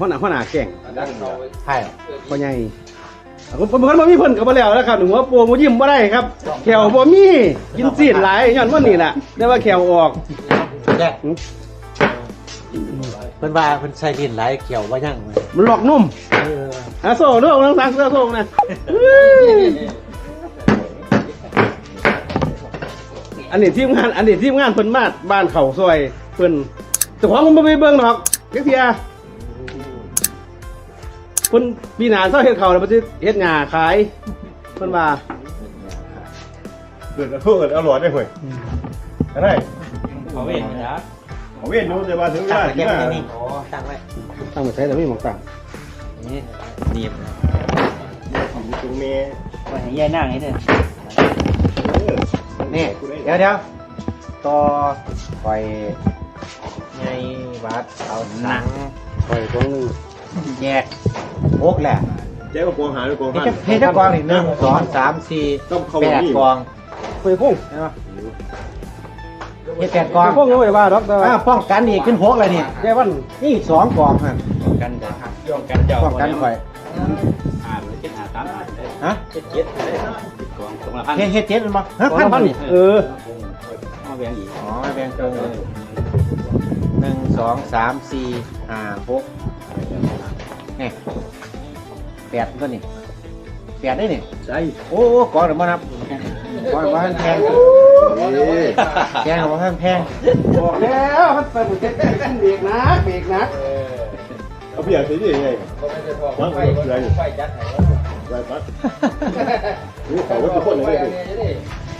อันนี้หัวหน้าหัวหน้าแก่งใช่พ่อใหญ่ผมผมผมบ่มีเพิ่นก็บ่แล้วนะครับหนูว่าโปรบ่ยิ้มบ่ได้ครับแขวบ่มีกินซีดหลายย้อนว่านี่ล่ะได้ว่าแขวออกแน่เพิ่นว่าเพิ่นใส่ดินหลายเกี่ยวว่ายังมันหลอกนุ่มเอออะโซ่เด้อน้องสังเสื้อโซ่นะอันนี้ทีมงานอันนี้ทีมงานเพิ่นมาบ้านเขาซอยเพิ่นแต่ของมันบ่ไปเบิ่งหรอกเดี๋ยว เสียเพิ่นปีหน้าเซาเฮ็ดเขาแล้วมันสิเฮ็ดหญ้าขายเพิ่นว่าเกิดกระทู้กันอร่อยได้ห่วยอะไรเขาเว้นนะเอาเว้นนู้นจะมาถึงเวตั้งลาไว้ที่แค่มานี้อ๋อตั้งไว้ตั้งมาใช้แต่ไม่หมองต่างนี่หนีบตรงนี้ไว้ให้ยายนั่งให้เด้อเออนี่เดี๋ยวเดี๋ยวต่อคอยไงวัดเอาหนังปล่อยตรงนึงแยก โอกแหละเจ๊ก็กองหาด้วยกองเฮ็หัดนเฮ็ดจักกองนี่หนึ่งสองสามสี่ต้องเข้าแปมาดนี่กองไปพุ่งใช่ปะเฮ็ดแปดกองพุ่งยังไม่ว่าดอกแต่อ่าว่าป้องกันอีกขึ้นหกเลยนี่แค่วันนี่สองกองฮะกันเด้อป้องกันเจ้าป้องกันข่อยอ่านเจ็ดหาสามอ่านได้ฮะเจ็ดเจ็ดได้ติดกองสองละพันเฮ็ดเฮ็ดเจ็ดมันบ่ฮะพันพันนี่เออเอาแบงอีกอ๋อแบ่งตรงหนึ่งสองสามสี่ห้าหก นี่แปดก็นี่แปดได้นี่ใช่โอ้โอ้กองเดี๋ยวมานับกองว่าท่านแพงแพงว่าท่านแพงบอกแล้วมันไปหมดเจ็ดเบรกนะเบรกนะเอาเพียงสิยังไงวางไว้เลยไว้ปัดนี่เขาก็ทุกคนเลย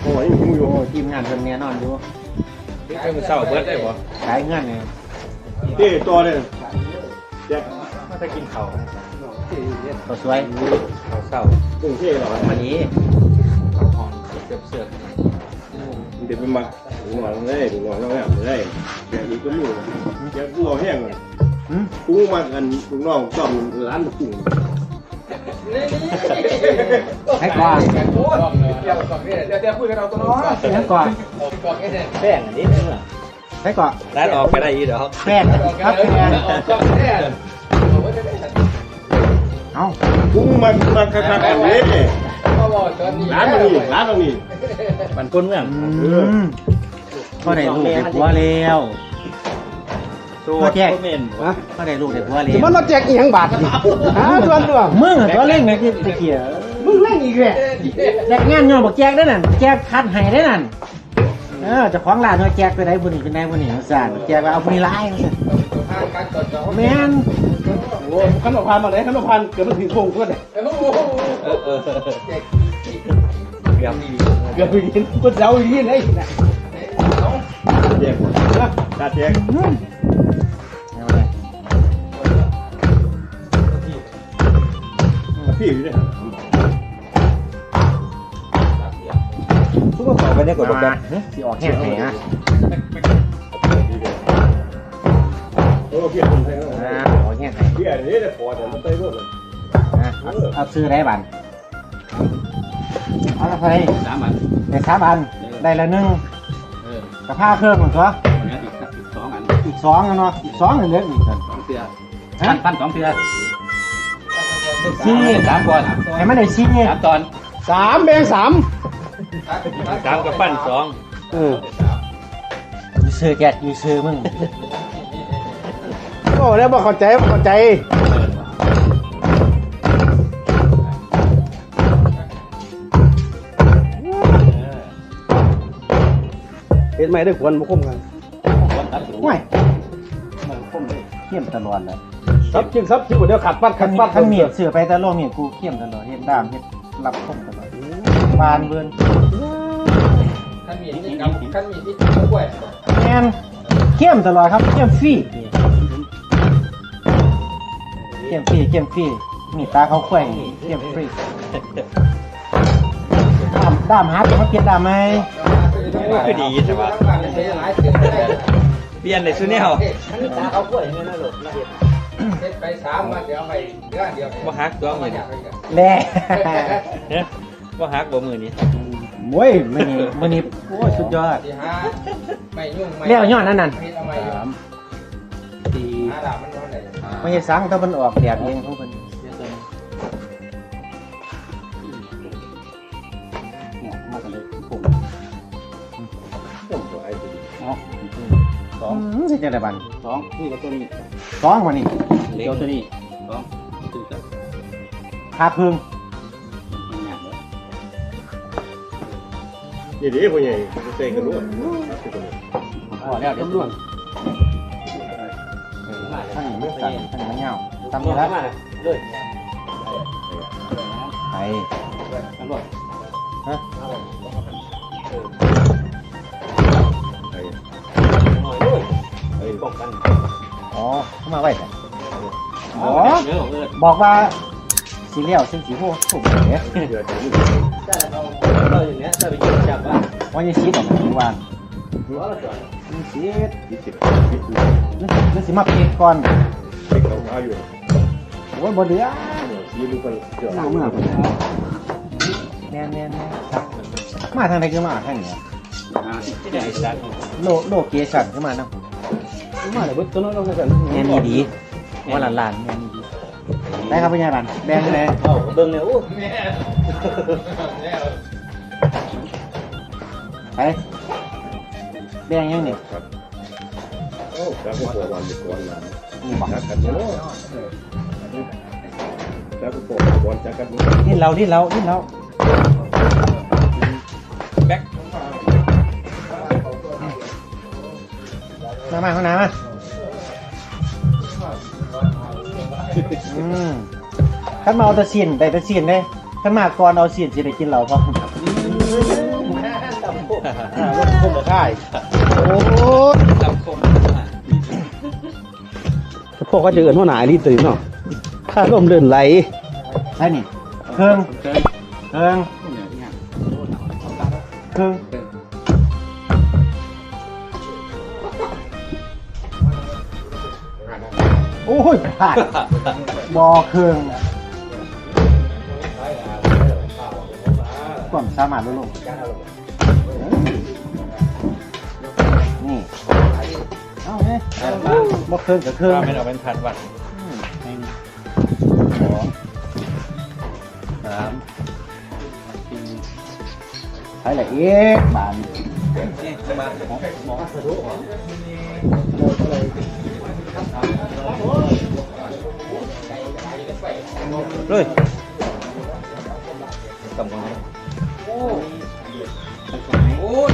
โอ้ยมืออยู่โอ้ทีมงานเพิ่นแน่นอนอยู่นี่เป็นมือเศร้าเบิดได้บ่ขายเงินเนี่ยเต้ตัวเนี่ย แจ็คมาจะกินข้าวก็สวยข้าวเศร้าตึงเท่หรอมาดีข้าวหอมเสือกเสือกเดี๋ยวไปมักหวานเลยหวานแล้วเลยแกอีกก็มีแกกูเอาแห้งเลยหืมกูมากันลูกน้องซ่อมร้านกุ้งให้ก่อนเดี๋ยวเดี๋ยวคุยกันเราตัวน้องให้ก่อนแป้งอันนี้นึงอะให้ก่อนร้านออกไปได้อีเดี๋ยวแป้งครับแป้ง เอากูมามาคักๆกันเลยร้านตรงนี้ร้านตรงนี้มันก้นเมืองอืมก็ได้ลูกได้ผัวแล้วตัวพ่อแจ๊กเมนนะก็ได้ลูกได้ผัวแล้วจะมันมาแจกอีหยังบาทหาตัวตัวมึงอะตัวเล่งเลยที่ตะเกียบมึงเล่นอีกแหละแจกงานย้อนบอกแจกได้นั่นแจกคัดให้ได้นั่นเออเจะของร้านว่าแจกไปได้บุญเป็นได้บุญนี่สั่นแจกว่าเอาบุญร้ายแม่น โอ้ขนมพันมาเลยขนมพันเกิดมันถึงโค้งก็ได้เออเออเกือบเกิดไปกินก็เจ้าอีกนี่นะแยกตาแยกเอาเลยพี่อยู่เนี่ยทุกคนต่อไปเนี่ยกดมาดันสิออกแห้งให้นะโอ้พี่คนไทยอ่า ออกแห้งให้พี่อันนี้ได้พอแต่มันไต้รถเลยนะเอาเอาซื้อได้บันเอาละไรสามอันได้สามอันได้ละหนึ่งเออกับผ้าเครื่องเหมือนกันวันนี้อีกอีกสองอันอีกสองอันเนาะอีกสองอันเล็กอีกกันสองเสือพันพันสองเสือสี่สามก่อนให้มันได้สี่สามตอนสามแบงสามสามกับปั้นสองเอออยู่ซื้อแกะอยู่ซื้อมึง โอ้แล้วบอกเข้าใจบอกเข้าใจเห็นไหมได้ควรมาคุ้มกันห่วยเข้มตลอดเลยซับจิ้งซับจิ้งเดี๋ยวขัดปัดขัขันดมีปัดขันมีดเสือไปแต่โลมีดกูเข้มตลอดเฮ็ดดามเฮ็ดรับคมตลอดบานเบือนขั้นมีที่กับขั้นมีที่กล้วยแมนเข้มตลอดครับเข้มฟรี เข้มฟรีเข้มฟรีมีตาเขาแขว่งเข้มฟรีดามดามหาตัวมาเปลี่ยนดามไหมคือดีใช่ปะเปลี่ยนเลยซุเนี่ยตาเขาแขว่งเนี่ยนะลูกเฮ็ดไปสามวันเดี๋ยวไปเดือนเดียวว่าฮักตัวมือนี่แล่เนี่ยว่าฮักบ่มือนี่โว้ยมันนี่มันนี่โอ้ยสุดยอดที่ห้าไม่ยุ่งไม่เลี้ยวย้อนนั่นนั่นเฮ็ดเอาไม่ยุ่งสี่ ไม่ใช่สังถ้ามันออกแดดเองของเพิ่นสองสิจังได๋บัดสองนี่กับตัวนี้สองวันนี้เกี่ยวตัวนี้สองตื่นกันคาพึ่งนี่ดิพ่อใหญ่เตะกันรู้พอแล้วเดี๋ยวล้วนท่านนี้ สั่นท่านนี้ไม่เหงาตามนี้ละเลยไปตำรวจฮะไอ้หน่อยด้วยไอ้ป้องกันอ๋อเข้ามาไว้แต่อ๋อเออเออบอกว่าสีเหลี้ยวเส้นสีโหถูกเลยเดือดนี่เราอย่างเนี้ยจะไปยิงจับว่าว่าจะชี้ออกมาทุกวันหัวเราจ่อยมันสียี่สิบมันสีมาเพีก่อน เด็กเราอายุโอ้ยบ่เหลือยี่ลูคนเดือดเอามื่อคนแน่นแน่นแน่มาทางไหนคือมาทางเหนือที่ไหนโลโลเกชันขึ้นมาเนาะมาเลยเบิดตัวน้องๆกันแน่นี่ดีว่าหลานหลานแน่นี่ดีได้ครับพี่ยายบันแบ่งเลยเอ้าเบิ่งเนี่ยโอ้ไปแบ่งยังเนี่ครับโอ้ครับก็ตัววันนี่บอกจักกันเนานเนา นี่เรานี่เรานี่เราแบ็คมามาข้างหน้ามาอืมขันมาเอาแตะเสียนได้แตะเสียนได้ขันมาก่อนเอาเสียนสิได้กินเราพออ่ารถคงจะได้โอ้ พวกก็จะเอิ้นหัวหน้าอีหลีตื่นเนาะถ้าลมเดินไหลใช่นี่เครื่องเครื่องเครื่องโอ้ยพลาดบอเครื่องความสามารถลดลงนี่ เอาไง บอเครื่องกับเครื่องไม่เอาเป็นพันวัตต์สองสามสี่ใช่ละเอ๊ะบานนี่มาหมอหมอสะดุกเลยกำลังโอ้โอ้ย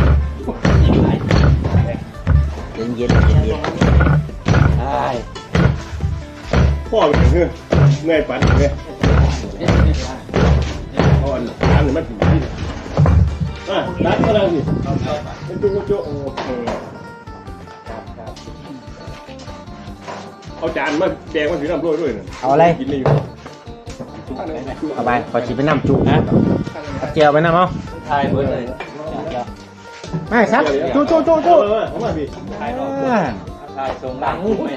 เย็นเย็นเย็นเย็นใช่ พ่อเป็นเงื่อนเงื่อนปันเงื่อนอ่อนอันนี้มันถึงที่อะรัดก็แล้วสิเป็นจุ๊จุ๊โอเคเอาจานมาแดงมาถือน้ำด้วยด้วยนะเอาอะไรกินไม่อยู่เอาไปขอชิมไปน้ำจุนะเอาเจียวไปน้ำเอาทายเบิร์ดเลยไม่ซับจุจุจุจุเออเอามาพี่ทายรอบอ่าทายทรงหลังไม่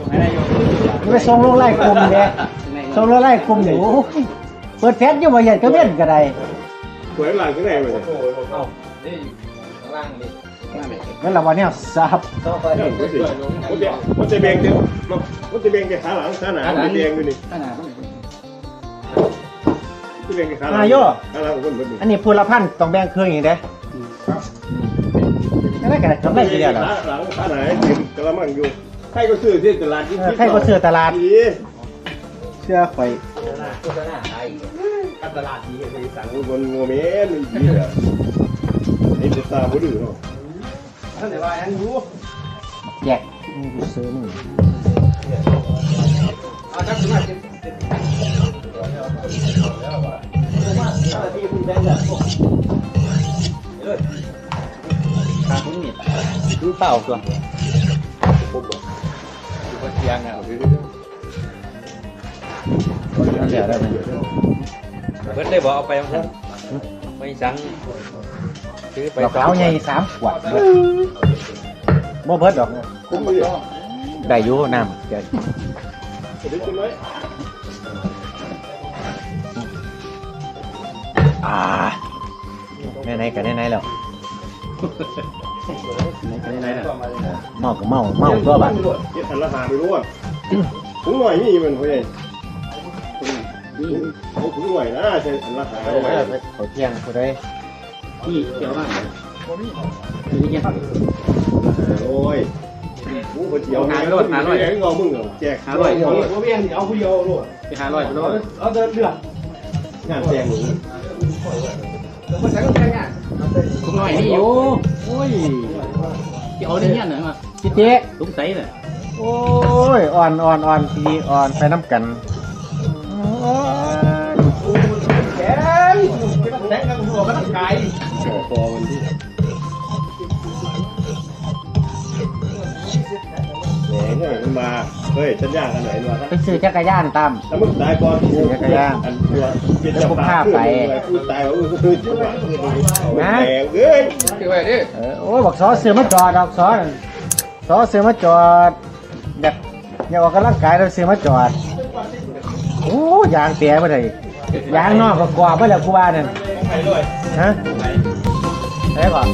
ทรงให้ได้ยกไปส่งลงไล่กลุ่มเลยส่งลงไล่กลุ่มอยู่เปิดแฟชอยู่บ่ใหญ่ก็เว้นก็ได้สวยหลังที่ไหนเลยเอ้านี่ข้างล่างนี่งั้นเราวันนี้ซับต้องไปเนี่ยมันจะมันจะมันจะเบ่งเดี๋ยวมันจะเบ่งแค่ขาหลังขาหนามันจะเบ่งอยู่นี่ขนาดนั้นจะเบ่งแค่ขาหลังนายโยขาหลังของคนคนนี้อันนี้พูละพันต้องแบ่งเครื่องอย่างเด้นั่นแหละกันทำได้ทีเดียวเหรอขาหลังขาไหนกินกระมังอยู่ ใครก็ซื้อที่ตลาดใครก็ซื้อตลาดดีเชื่อข่อยโฆษณาไทยตลาดดีไปสั่งบนโมเมนต์ดีอะไอ้ตุ๊ตาบุดื้อเนาะท่านไหนว่าอันรู้แจกนี่กูซื้อนี่เอาจักมากินทางคุณนี่ดูเปล่าตัว ดูคนเทียงอะนั่นเดี๋ยวได้ไหมเบิร์ดได้บอกเอาไปมั้งไม่สั่งซื้อไปดอกเอาใหญ่สามขวดเบิดบ่เบิดดอกคุ้มมือได้อยู่น้ำเดี๋ยวจะได้กินไหมอ่าไหนๆกันไหนๆแล้ว ไหนๆกันไหนๆแล้วเมาก็เมาเมาตัวบัดเจ็ดพันละหาไม่รู้อะถุงหน่อยนี่มันพ่อใหญ่เอาถุงหน่อยนะใช่อันละหาเอเอาไว้อไปเขาเที่ยงผู้ใดที่เกี่ยวมากโอ้ยกูก็เจียวแม่ก็หาร้อยงอมึงเหรอแจกหาร้อยเอาเบี้ยเอาผู้เดียวลูกไปหาร้อยไปโลดเอาเดินเดือดงานแจกหนูมันใช้ก็ใช้งาน คุณหน่อยนี่อยู่โอ้ยที่เอาเนี่ยหน่อยมาพี่เจ๊สงสัยน่ะโอ้ยอ่อนอ่อนอ่อนพี่อ่อนไปน้ำกันโอ้ยแขนที่มันแทงกันหัวมันไกล ขอคอมันที่แหมเนี่ยมันมา เฮ้ยฉันยากอันไหนมาไปซื้อจักรยานตามแล้วมึงตายก่อนกูจักรยานอันตัวเป็นจะพาไปกูตายว่ามึงคือจังหวะนะแหงเอ้ยคือไว้ดิเออโอ้ยบอกซอเสือมาจอดดอกซอนั่นซอเสือมาจอดแบบอยากออกกำลังกายแล้วเสือมาจอดโอ้ยางเปียไปเลยยางนอกก็กรอบไปแล้วกูว่านั่นฮะไหนก่อน